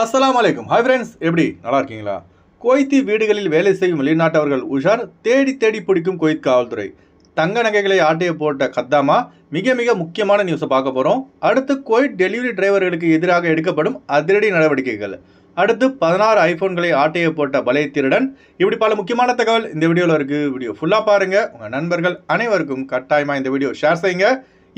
அஸ்லாம் வலைக்கும் hi friends எப்படி? நல்லா இருக்கீங்களா? கோய்த்தி வீடுகளில் வேலை செய்யும் வெளிநாட்டவர்கள் உஷார் தேடி தேடி பிடிக்கும் குவைத் காவல்துறை. தங்க நகைகளை ஆட்டைய போட்ட கத்தாமா மிக மிக முக்கியமான நியூஸை பார்க்க போகிறோம் அடுத்து கோயிட் டெலிவரி டிரைவர்களுக்கு எதிராக எடுக்கப்படும் அதிரடி நடவடிக்கைகள். அடுத்து பதினாறு ஐஃபோன்களை ஆட்டைய போட்ட பலைய திருடன். இப்படி பல முக்கியமான தகவல் இந்த வீடியோவில் இருக்குது வீடியோ ஃபுல்லாக பாருங்கள் உங்கள் நண்பர்கள் அனைவருக்கும் கட்டாயமாக இந்த வீடியோ ஷேர் செய்யுங்க.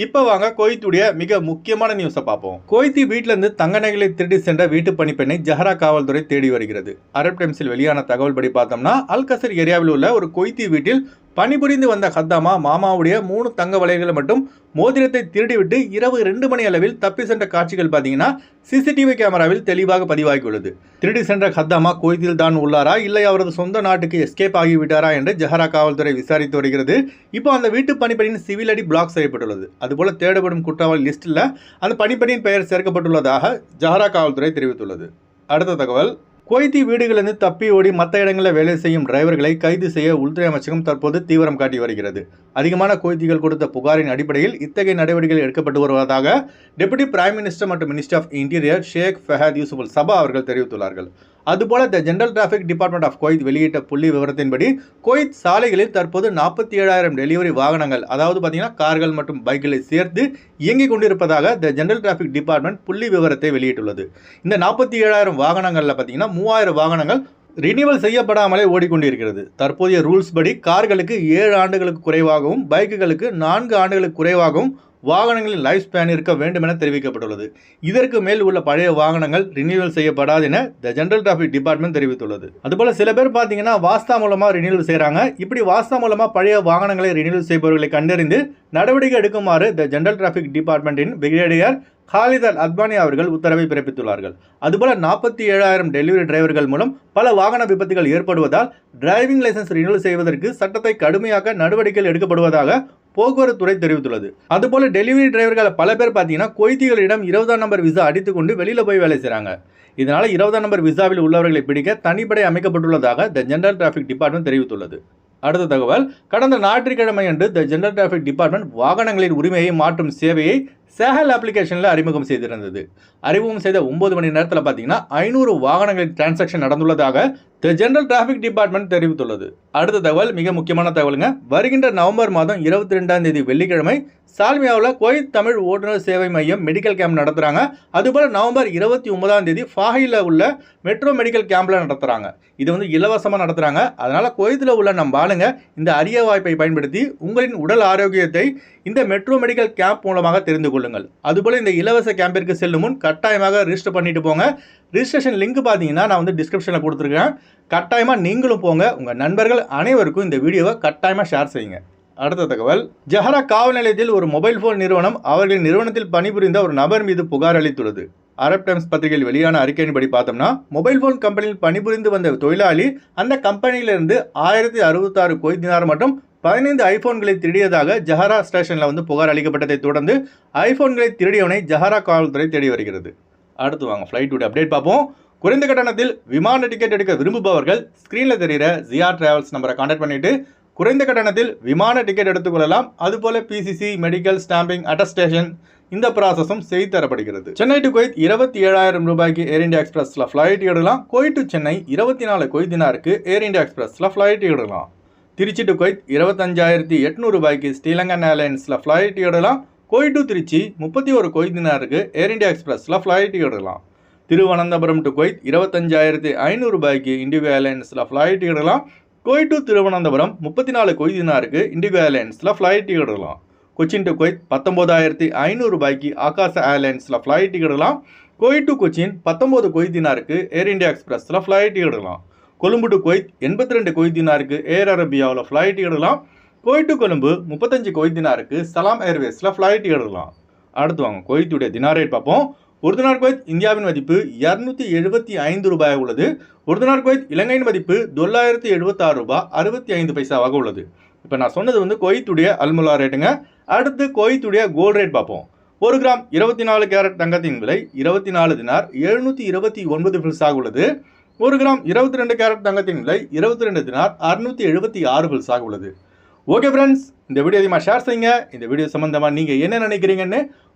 இப்போ வாங்க கோயத்துடைய மிக முக்கியமான நியூஸை பார்ப்போம். கோயத்தி வீட்டிலிருந்து தங்க நகைகளை திருடி சென்ற வீட்டு பணிப்பெண்ணை ஜஹரா காவல்துறை தேடி வருகிறது. அரப் டைம்ஸில் வெளியான தகவல் படி பார்த்தோம்னா அல்கசர் ஏரியாவில் உள்ள ஒரு கொய்த்தி வீட்டில் பணிபுரிந்து வந்த ஹத்தாமா மாமாவுடைய மூணு தங்க வளையல்களை மட்டும் மோதிரத்தை திருடிவிட்டு இரவு ரெண்டு மணி அளவில் தப்பி சென்ற காட்சிகள் பார்த்தீங்கன்னா சிசிடிவி கேமராவில் தெளிவாக பதிவாகியுள்ளது. திருடி சென்ற ஹத்தாமா கோயத்தில் தான் உள்ளாரா இல்லை அவரது சொந்த நாட்டுக்கு எஸ்கேப் ஆகிவிட்டாரா என்று ஜஹரா காவல்துறை விசாரித்து வருகிறது. இப்போ அந்த வீட்டு பணிப்பெண்ணின் சிவில் அடி பிளாக் செய்யப்பட்டுள்ளது. அதுபோல தேடப்படும் குற்றவாளி லிஸ்ட்டில் அந்த பணிப்பெண்ணின் பெயர் சேர்க்கப்பட்டுள்ளதாக ஜஹரா காவல்துறை தெரிவித்துள்ளது. அடுத்த தகவல். குவைத்தி வீடுகளிலிருந்து தப்பி ஓடி மற்ற இடங்களில் வேலை செய்யும் டிரைவர்களை கைது செய்ய உள்துறை அமைச்சகம் தற்போது தீவிரம் காட்டி வருகிறது. அதிகமான குவைத்திகள் கொடுத்த புகாரின் அடிப்படையில் இத்தகைய நடவடிக்கைகள் எடுக்கப்பட்டு வருவதாக டெபுட்டி பிரைம் மினிஸ்டர் மற்றும் minister of interior Sheikh Fahad Yousuf al Sabah அவர்கள் தெரிவித்துள்ளார்கள். அதுபோல the general traffic department of Kuwait வெளியிட்ட புள்ளி விவரத்தின்படி குவைத் சாலைகளில் தற்போது நாற்பத்தி ஏழாயிரம் டெலிவரி வாகனங்கள் அதாவது பார்த்தீங்கன்னா கார்கள் மற்றும் பைக்குகளை சேர்த்து இயங்கிக் கொண்டிருப்பதாக த ஜென்ரல் டிராஃபிக் டிபார்ட்மெண்ட் புள்ளி விவரத்தை வெளியிட்டுள்ளது. இந்த நாற்பத்தி ஏழாயிரம் வாகனங்களில் பார்த்தீங்கன்னா மூவாயிரம் வாகனங்கள் ரினிவல் செய்யப்படாமலே ஓடிக்கொண்டிருக்கிறது. தற்போதைய ரூல்ஸ் படி கார்களுக்கு ஏழு ஆண்டுகளுக்கு குறைவாகவும் பைக்குகளுக்கு நான்கு ஆண்டுகளுக்கு குறைவாகவும் வாகனங்களின் லைஃப் ஸ்பேன் இருக்க வேண்டும் என தெரிவிக்கப்பட்டுள்ளது. இதற்கு மேல் உள்ள பழைய வாகனங்கள் ரினியூவல் செய்யப்படாது என த ஜெனரல் டிராஃபிக் டிபார்ட்மெண்ட் தெரிவித்துள்ளது. அதுபோல சில பேர் பார்த்தீங்கன்னா வாஸ்தா மூலமாக ரினியூவல் செய்கிறாங்க இப்படி வாஸ்தா மூலமாக பழைய வாகனங்களை ரினியூவல் செய்பவர்களை கண்டறிந்து நடவடிக்கை எடுக்குமாறு த ஜெனரல் டிராஃபிக் டிபார்ட்மெண்ட்டின் பிரிகேடியர் ஹாலித் அல் அத்வானி அவர்கள் உத்தரவை பிறப்பித்துள்ளார்கள். அதுபோல நாற்பத்தி ஏழாயிரம் டெலிவரி டிரைவர்கள் மூலம் பல வாகன விபத்துகள் ஏற்படுவதால் டிரைவிங் லைசன்ஸ் ரினியூவல் செய்வதற்கு சட்டத்தை கடுமையாக நடவடிக்கைகள் எடுக்கப்படுவதாக போக்குவரத்துறை தெரிவித்துள்ளது. அதுபோல டெலிவரி டிரைவர்கள் பல பேர் பார்த்தீங்கன்னா கொய்திகளிடம் இருபதாம் நம்பர் விசா அடித்துக்கொண்டு வெளியில் போய் வேலை செய்கிறாங்க இதனால் இருபதாம் நம்பர் விசாவில் உள்ளவர்களை பிடிக்க தனிப்படை அமைக்கப்பட்டுள்ளதாக த ஜெனரல் டிராஃபிக் டிபார்ட்மெண்ட் தெரிவித்துள்ளது. அடுத்த தகவல் கடந்த ஞாயிற்றுக்கிழமை அன்று த ஜெனரல் டிராஃபிக் டிபார்ட்மெண்ட் வாகனங்களின் உரிமையை மாற்றும் சேவையை சேகல் அப்ளிகேஷனில் அறிமுகம் செய்திருந்தது. அறிமுகம் செய்த ஒன்பது மணி நேரத்தில் பார்த்தீங்கன்னா ஐநூறு வாகனங்களின் டிரான்சாக்ஷன் நடந்துள்ளதாக த ஜெனரல் டிராஃபிக் டிபார்ட்மெண்ட் தெரிவித்துள்ளது. அடுத்த தகவல் மிக முக்கியமான தகவலுங்க. வருகின்ற நவம்பர் மாதம் இருபத்தி ரெண்டாம் தேதி வெள்ளிக்கிழமை சால்மியாவில் கோயில் தமிழ் ஓட்டுநர் சேவை மையம் மெடிக்கல் கேம்ப் நடத்துகிறாங்க அதுபோல் நவம்பர் இருபத்தி ஒன்பதாம் தேதி ஃபாஹியில் உள்ள மெட்ரோ மெடிக்கல் கேம்பில் நடத்துகிறாங்க இது வந்து இலவசமாக நடத்துகிறாங்க அதனால் கோயத்தில் உள்ள நம்ம ஆளுங்க இந்த அரிய வாய்ப்பை பயன்படுத்தி உங்களின் உடல் ஆரோக்கியத்தை இந்த மெட்ரோ மெடிக்கல் கேம்ப் மூலமாக தெரிந்து கொள்ளுங்கள். அதுபோல் இந்த இலவச கேம்பிற்கு செல்லும் முன் கட்டாயமாக ரிஜிஸ்டர் பண்ணிட்டு போங்க. ரிஜிஸ்ட்ரேஷன் லிங்க் பார்த்தீங்கன்னா நான் வந்து டிஸ்கிரிப்ஷனில் கொடுத்துருக்கேன். கட்டாயமாக நீங்களும் போங்க. உங்கள் நண்பர்கள் அனைவருக்கும் இந்த வீடியோவை கட்டாயமாக ஷேர் செய்யுங்க. அடுத்த தகவல். ஜஹரா காவல் நிலையத்தில் ஒரு மொபைல் ஃபோன் நிறுவனம் அவர்களின் நிறுவனத்தில் பணிபுரிந்த ஒரு நபர் மீது புகார் அளித்துள்ளது. அரப் டைம்ஸ் பத்திரிகையில் வெளியான அறிக்கையின்படி பார்த்தோம்னா மொபைல் ஃபோன் கம்பெனியில் பணிபுரிந்து வந்த தொழிலாளி அந்த கம்பெனியிலிருந்து ஆயிரத்தி அறுபத்தாறு கொய்தினார் மற்றும் பதினைந்து ஐபோன்களை திருடியதாக ஜஹரா ஸ்டேஷனில் வந்து புகார் அளிக்கப்பட்டதை தொடர்ந்து ஐபோன்களை திருடியவனை ஜஹரா காவல்துறை தேடி வருகிறது. அடுத்து வாங்க ஃப்ளைட்டுடைய அப்டேட் பார்ப்போம். குறைந்த கட்டணத்தில் விமான டிக்கெட் எடுக்க விரும்புபவர்கள் ஸ்க்ரீனில் தெரிகிற ஜிஆர் டிராவல்ஸ் நம்பரை கான்டாக்ட் பண்ணிவிட்டு குறைந்த கட்டணத்தில் விமான டிக்கெட் எடுத்துக்கொள்ளலாம். அதுபோல பிசிசி மெடிக்கல் ஸ்டாம்பிங் அட்டஸ்டேஷன் இந்த ப்ராசஸும் செய்து தரப்படுகிறது. சென்னை டு கொய்த் இருபத்தி ஏழாயிரம் ரூபாய்க்கு ஏர் இண்டியா எக்ஸ்பிரஸில் ஃப்ளைட் எடுக்கலாம். குவைத் டு சென்னை இருபத்தி நாலு கொய்தினாருக்கு ஏர் இண்டியா எக்ஸ்பிரஸில் ஃப்ளைட் எடுக்கலாம். திருச்சி டு கொய்த் இருபத்தஞ்சாயிரத்தி எட்நூறு ரூபாய்க்கு ஸ்ரீலங்கன் ஏர்லைன்ஸில் ஃப்ளைட் எடுக்கலாம். கோய் டு திருச்சி முப்பத்தி ஒரு கொய்தினாருக்கு ஏர் இண்டியா எக்ஸ்பிரஸில் ஃப்ளைட் எடுக்கலாம். திருவனந்தபுரம் டு கொய்த் இருபத்தஞ்சாயிரத்தி ஐநூறு ரூபாய்க்கு இண்டிகோ ஏர்லைன்ஸில் ஃப்ளைட் எடுக்கலாம். கோய் டு திருவனந்தபுரம் முப்பத்தி நாலு கொய்தினாருக்கு இண்டிகோ ஏர்லைன்ஸில் ஃப்ளைட் எடுக்கலாம். கொச்சின் டு கொய்த் பத்தொம்போதாயிரத்தி ஐநூறு ரூபாய்க்கு ஆகாச ஏர்லைன்ஸில் ஃப்ளைட் எடுக்கலாம். கோய் டு கொச்சின் பத்தொம்போது கொய்தினாருக்கு ஏர் இந்தியா எக்ஸ்பிரஸில் ஃப்ளைட் எடுக்கலாம். கொழும்பு டு கொய்த் எண்பத்தி ரெண்டு கொய்தினாருக்கு ஏர் அரேபியாவில் ஃப்ளைட் எடுக்கலாம். கோய் டு கொழும்பு முப்பத்தஞ்சு கொய்தினாருக்கு சலாம் ஏர்வேஸில் ஃப்ளைட் எடுக்கலாம். அடுத்து வாங்க கொய்த்துடைய தினார் ரேட் பார்ப்போம். ஒரு தினார் குவைத் இந்தியாவின் மதிப்பு இரநூத்தி எழுபத்தி ஐந்து ரூபாய் உள்ளது. ஒரு தினார் குவைத் இலங்கையின் மதிப்பு தொள்ளாயிரத்தி எழுபத்தாறு ரூபாய் அறுபத்தி ஐந்து பைசாவாக உள்ளது. இப்போ நான் சொன்னது வந்து கொய்த்துடைய அல்முலா ரேட்டுங்க. அடுத்து கொய்த்துடைய கோல்டு ரேட் பார்ப்போம். ஒரு கிராம் இருபத்தி நாலு கேரட் தங்கத்தின் விலை இருபத்தி நாலு தினார் எழுநூற்றி இருபத்தி ஒன்பது பில்ஸாக உள்ளது. ஒரு கிராம் இருபத்தி ரெண்டு கேரட் தங்கத்தின் விலை இருபத்தி ரெண்டு தினார் அறுநூற்றி எழுபத்தி ஆறு பில்ஸாக உள்ளது. ஓகே ஃப்ரெண்ட்ஸ் இந்த வீடியோ அதிகமாக ஷேர் செய்யுங்க. இந்த வீடியோ சம்மந்தமாக நீங்கள் என்ன நினைக்கிறீங்கன்னு